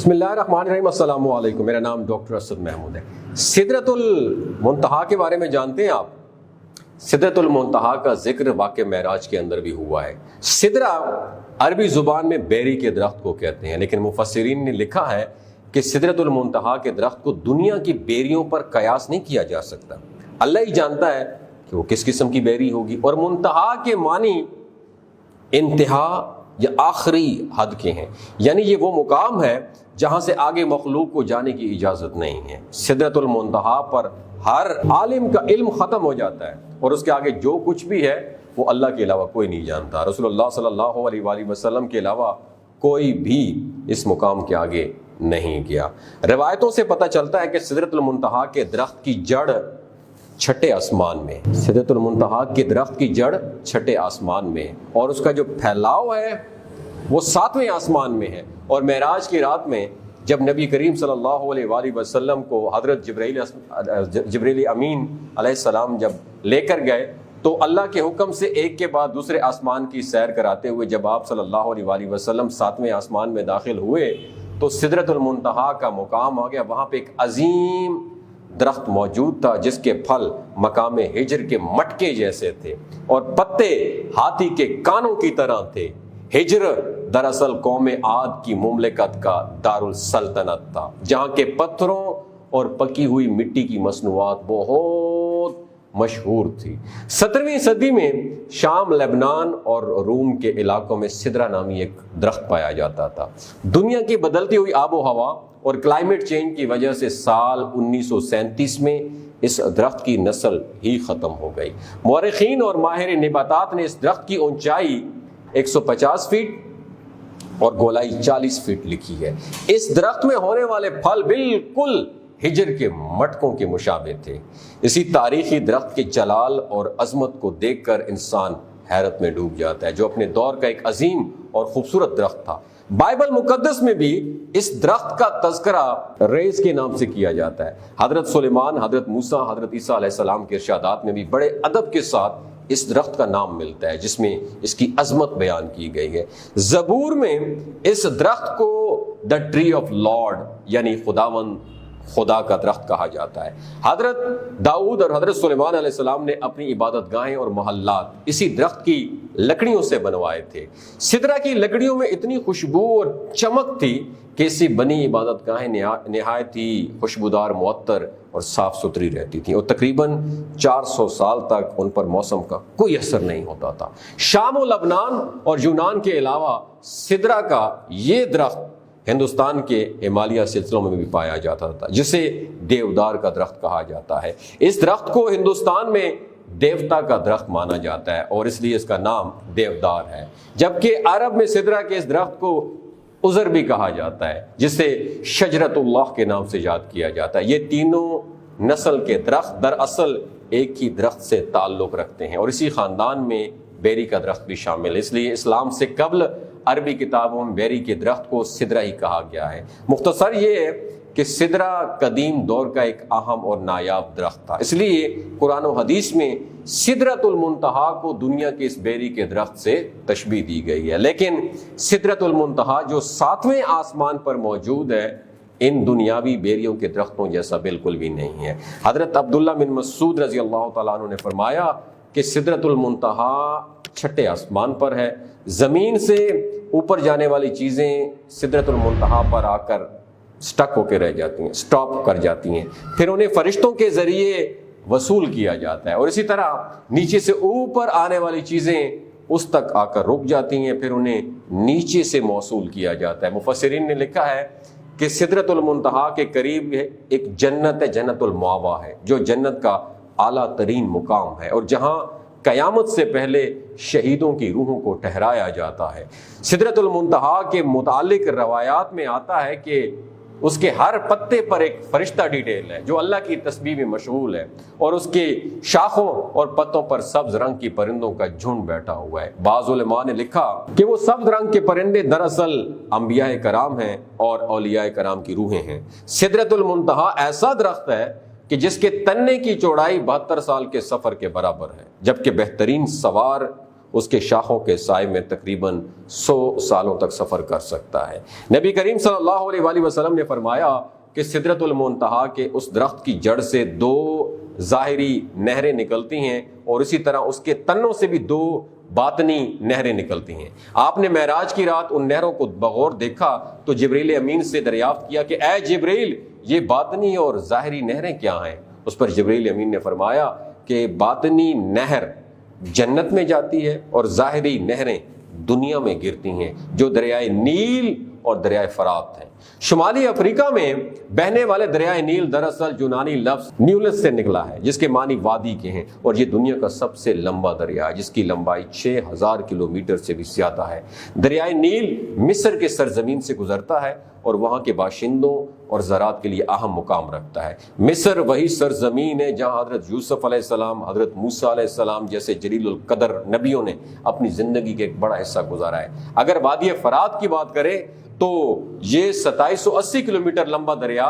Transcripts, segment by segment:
بسم اللہ الرحمن الرحیم، السلام علیکم۔ میرا نام ڈاکٹر اسد محمود ہے۔ سدرت المنتہا کے بارے میں جانتے ہیں آپ؟ سدرت المنتہا کا ذکر واقع معراج کے اندر بھی ہوا ہے۔ سدرا عربی زبان میں بیری کے درخت کو کہتے ہیں، لیکن مفسرین نے لکھا ہے کہ سدرت المنتہا کے درخت کو دنیا کی بیریوں پر قیاس نہیں کیا جا سکتا۔ اللہ ہی جانتا ہے کہ وہ کس قسم کی بیری ہوگی۔ اور منتہا کے معنی انتہا یا آخری حد کے ہیں۔ یعنی یہ وہ مقام ہے جہاں سے آگے مخلوق کو جانے کی اجازت نہیں ہے۔ سدرت المنتہا پر ہر عالم کا علم ختم ہو جاتا ہے اور اس کے آگے جو کچھ بھی ہے، وہ اللہ کے علاوہ کوئی نہیں جانتا۔ رسول اللہ صلی اللہ علیہ وآلہ وسلم کے علاوہ کوئی بھی اس مقام کے آگے نہیں گیا۔ روایتوں سے پتہ چلتا ہے کہ سدرت المنتہا کے درخت کی جڑ چھٹے آسمان میں سدرت المنتہا کے درخت کی جڑ چھٹے آسمان میں اور اس کا جو پھیلاؤ ہے وہ ساتویں آسمان میں ہے اور معراج کی رات میں جب نبی کریم صلی اللہ علیہ وآلہ وسلم کو حضرت جبریل جبریل امین علیہ السلام جب لے کر گئے تو اللہ کے حکم سے ایک کے بعد دوسرے آسمان کی سیر کراتے ہوئے جب آپ صلی اللہ علیہ وآلہ وسلم ساتویں آسمان میں داخل ہوئے تو سدرت المنتہا کا مقام آ گیا۔ وہاں پہ ایک عظیم درخت موجود تھا جس کے پھل مقام ہجر کے مٹکے جیسے تھے اور پتے ہاتھی کے کانوں کی طرح تھے۔ ہجر دراصل قوم عاد کی مملکت کا دار السلطنت تھا، جہاں کے پتھروں اور پکی ہوئی مٹی کی مصنوعات بہت مشہور تھی۔ سترویں صدی میں شام لبنان اور روم کے علاقوں میں سدرا نامی ایک درخت پایا جاتا تھا۔ دنیا کی بدلتی ہوئی آب و ہوا اور کلائمیٹ چینج کی وجہ سے سال انیس سو سینتیس میں اس درخت کی نسل ہی ختم ہو گئی۔ مورخین اور ماہر نباتات نے اس درخت کی اونچائی ایک سو پچاس فیٹ اور گولائی چالیس فیٹ لکھی ہے۔ اس درخت میں ہونے والے پھل بالکل ہجر کے مٹکوں کے مشابے تھے۔ اسی تاریخی درخت کے جلال اور عظمت کو دیکھ کر انسان حیرت میں ڈوب جاتا ہے، جو اپنے دور کا ایک عظیم اور خوبصورت درخت تھا۔ بائبل مقدس میں بھی اس درخت کا تذکرہ ریز کے نام سے کیا جاتا ہے۔ حضرت سلیمان، حضرت موسا حضرت عیسیٰ علیہ السلام کے ارشادات میں بھی بڑے ادب کے ساتھ اس درخت کا نام ملتا ہے، جس میں اس کی عظمت بیان کی گئی ہے۔ زبور میں اس درخت کو دا ٹری آف لارڈ یعنی خداون خدا کا درخت کہا جاتا ہے۔ حضرت داؤد اور حضرت سلیمان علیہ السلام نے اپنی عبادت گاہیں اور محلات اسی درخت کی لکڑیوں سے بنوائے تھے۔ سدرا کی لکڑیوں میں اتنی خوشبو اور چمک تھی کہ اسی بنی عبادت گاہیں نہایت ہی خوشبودار، معطر اور صاف ستھری رہتی تھیں۔ اور تقریباً چار سو سال تک ان پر موسم کا کوئی اثر نہیں ہوتا تھا۔ شام و لبنان اور یونان کے علاوہ سدرا کا یہ درخت ہندوستان کے ہمالیہ سلسلوں میں بھی پایا جاتا تھا، جسے دیودار کا درخت کہا جاتا ہے۔ اس درخت کو ہندوستان میں دیوتا کا درخت مانا جاتا ہے اور اس لیے اس کا نام دیودار ہے۔ جبکہ عرب میں سدرا کے اس درخت کو عذر بھی کہا جاتا ہے، جسے شجرت اللہ کے نام سے یاد کیا جاتا ہے۔ یہ تینوں نسل کے درخت دراصل ایک ہی درخت سے تعلق رکھتے ہیں اور اسی خاندان میں بیری کا درخت بھی شامل ہے۔ اس لیے اسلام سے قبل عربی کتابوں میں بیری کے درخت کو سدرا ہی کہا گیا ہے۔ مختصر یہ ہے کہ سدرا قدیم دور کا ایک اہم اور نایاب درخت تھا۔ اس لیے قرآن و حدیث میں سدرت المنتہا کو دنیا کے اس بیری کے درخت سے تشبیح دی گئی ہے۔ لیکن سدرت المنتہا جو ساتویں آسمان پر موجود ہے، ان دنیاوی بیریوں کے درختوں جیسا بالکل بھی نہیں ہے۔ حضرت عبداللہ بن مسعود رضی اللہ تعالیٰ عنہ نے فرمایا کہ سدرت المنتہا چھٹے آسمان پر ہے۔ زمین سے اوپر جانے والی چیزیں سدرت المنتہا پر آ کر سٹک ہو کے رہ جاتی ہیں سٹاپ کر جاتی ہیں۔ پھر انہیں فرشتوں کے ذریعے وصول کیا جاتا ہے۔ اور اسی طرح نیچے سے اوپر آنے والی چیزیں اس تک آ کر رک جاتی ہیں، پھر انہیں نیچے سے موصول کیا جاتا ہے۔ مفسرین نے لکھا ہے کہ سدرت المنتہا کے قریب ایک جنت ہے، جنت المعوا ہے، جو جنت کا اعلیٰ ترین مقام ہے۔ اور جہاں قیامت سے پہلے شہیدوں کی روحوں کو ٹھہرایا جاتا ہے۔ سدرت المنتہا کے متعلق روایات میں آتا ہے کہ اس کے ہر پتے پر ایک فرشتہ ڈیٹیل ہے جو اللہ کی تسبیح میں مشغول ہے اور اس کے شاخوں اور پتوں پر سبز رنگ کی پرندوں کا جھنڈ بیٹھا ہوا ہے۔ بعض علماء نے لکھا کہ وہ سبز رنگ کے پرندے دراصل انبیاء کرام ہیں اور اولیاء کرام کی روحیں ہیں۔ سدرت المنتہا ایسا درخت ہے کہ جس کے تنے کی چوڑائی بہتر سال کے سفر کے برابر ہے، جبکہ بہترین سوار اس کے شاخوں کے سائے میں تقریباً سو سالوں تک سفر کر سکتا ہے۔ نبی کریم صلی اللہ علیہ وآلہ وسلم نے فرمایا کہ سدرت المنتہا کے اس درخت کی جڑ سے دو ظاہری نہریں نکلتی ہیں اور اسی طرح اس کے تنوں سے بھی دو باطنی نہریں نکلتی ہیں۔ آپ نے معراج کی رات ان نہروں کو بغور دیکھا تو جبریل امین سے دریافت کیا کہ اے جبریل یہ باطنی اور ظاہری نہریں کیا ہیں؟ اس پر جبریل امین نے فرمایا کہ باطنی نہر جنت میں جاتی ہے اور ظاہری نہریں دنیا میں گرتی ہیں جو دریائے نیل اور دریائے فرات ہیں۔ شمالی افریقہ میں بہنے والے دریائے نیل دراصل یونانی لفظ نیولس سے نکلا ہے، جس کے معنی وادی کے ہیں، اور یہ دنیا کا سب سے لمبا دریا ہے، جس کی لمبائی چھ ہزار کلومیٹر سے بھی زیادہ ہے۔ دریائے نیل مصر کے سرزمین سے گزرتا ہے، اور وہاں کے باشندوں اور زراعت کے لیے اہم مقام رکھتا ہے۔ مصر وہی سرزمین ہے جہاں حضرت یوسف علیہ السلام، حضرت موسیٰ علیہ السلام جیسے جلیل القدر نبیوں نے اپنی زندگی کے ایک بڑا حصہ گزارا ہے۔ اگر وادی فرات کی بات کریں، تو یہ ستائیس سو اسی کلو میٹر لمبا دریا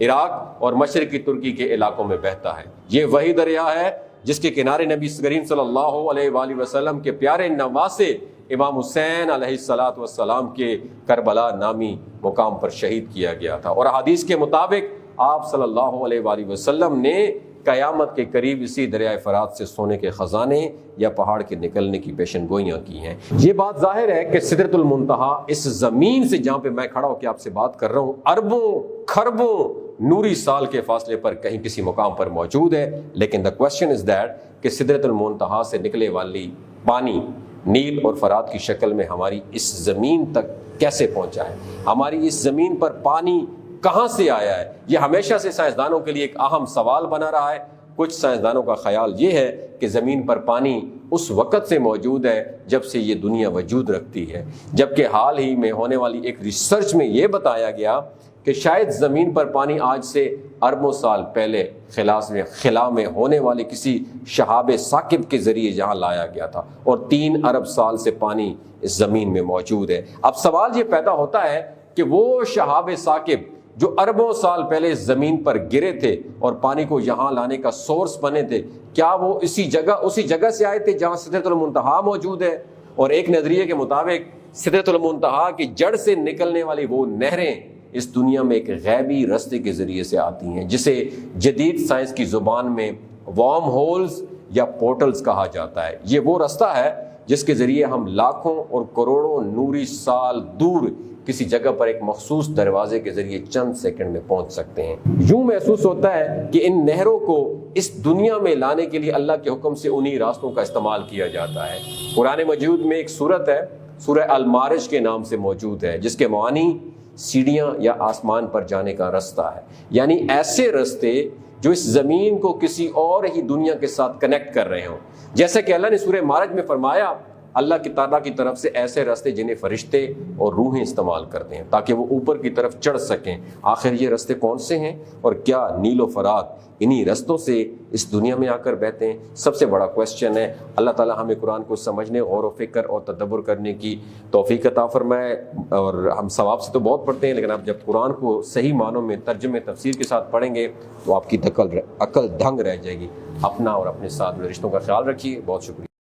عراق اور مشرقی ترکی کے علاقوں میں بہتا ہے۔ یہ وہی دریا ہے جس کے کنارے نبی کریم صلی اللہ علیہ وآلہ وسلم کے پیارے نواسے امام حسین علیہ السلاۃ والسلام کے کربلا نامی مقام پر شہید کیا گیا تھا۔ اور حدیث کے مطابق آپ صلی اللہ علیہ وآلہ وسلم نے قیامت کے قریب اسی دریائے فرات سے سونے کے خزانے یا پہاڑ کے نکلنے کی پیشن گوئیاں کی ہیں۔ یہ بات ظاہر ہے کہ سدرت المنتہا اس زمین سے جہاں پہ میں کھڑا ہو کے آپ سے بات کر رہا ہوں، اربوں، کھربوں نوری سال کے فاصلے پر کہیں کسی مقام پر موجود ہے۔ لیکن دا کوشچن از دیٹ کہ سدرت المنتہا سے نکلے والی پانی نیل اور فرات کی شکل میں ہماری اس زمین تک کیسے پہنچا ہے؟ ہماری اس زمین پر پانی کہاں سے آیا ہے؟ یہ ہمیشہ سے سائنسدانوں کے لیے ایک اہم سوال بنا رہا ہے۔ کچھ سائنسدانوں کا خیال یہ ہے کہ زمین پر پانی اس وقت سے موجود ہے جب سے یہ دنیا وجود رکھتی ہے۔ جبکہ حال ہی میں ہونے والی ایک ریسرچ میں یہ بتایا گیا کہ شاید زمین پر پانی آج سے اربوں سال پہلے خلاص میں خلا میں ہونے والے کسی شہاب ثاقب کے ذریعے جہاں لایا گیا تھا اور تین ارب سال سے پانی اس زمین میں موجود ہے۔ اب سوال یہ پیدا ہوتا ہے کہ وہ شہاب ثاقب جو اربوں سال پہلے زمین پر گرے تھے اور پانی کو یہاں لانے کا سورس بنے تھے، کیا وہ اسی جگہ اسی جگہ سے آئے تھے جہاں سدرت المنتہا موجود ہے؟ اور ایک نظریے کے مطابق سدرت المنتہا کی جڑ سے نکلنے والی وہ نہریں اس دنیا میں ایک غیبی رستے کے ذریعے سے آتی ہیں، جسے جدید سائنس کی زبان میں وارم ہولز یا پورٹلز کہا جاتا ہے۔ یہ وہ رستہ ہے جس کے ذریعے ہم لاکھوں اور کروڑوں نوری سال دور کسی جگہ پر ایک مخصوص دروازے کے ذریعے چند سیکنڈ میں پہنچ سکتے ہیں۔ یوں محسوس ہوتا ہے کہ ان نہروں کو اس دنیا میں لانے کے لیے اللہ کے حکم سے انہی راستوں کا استعمال کیا جاتا ہے۔ قرآن مجود میں ایک صورت ہے، سورہ المارج کے نام سے موجود ہے، جس کے معنی سیڑھیاں یا آسمان پر جانے کا رستہ ہے۔ یعنی ایسے رستے جو اس زمین کو کسی اور ہی دنیا کے ساتھ کنیکٹ کر رہے ہوں۔ جیسا کہ اللہ نے سورہ مارج میں فرمایا اللہ کی تعالیٰ کی طرف سے ایسے راستے جنہیں فرشتے اور روحیں استعمال کرتے ہیں تاکہ وہ اوپر کی طرف چڑھ سکیں۔ آخر یہ راستے کون سے ہیں اور کیا نیل و فرات انہی رستوں سے اس دنیا میں آ کر بہتے ہیں؟ سب سے بڑا کوشچن ہے۔ اللہ تعالیٰ ہمیں قرآن کو سمجھنے، غور و فکر اور تدبر کرنے کی توفیق عطا فرمائے۔ اور ہم ثواب سے تو بہت پڑھتے ہیں، لیکن آپ جب قرآن کو صحیح معنوں میں ترجمے، تفسیر کے ساتھ پڑھیں گے تو آپ کی عقل عقل دھنگ رہ جائے گی۔ اپنا اور اپنے ساتھ رشتوں کا خیال رکھیے۔ بہت شکریہ۔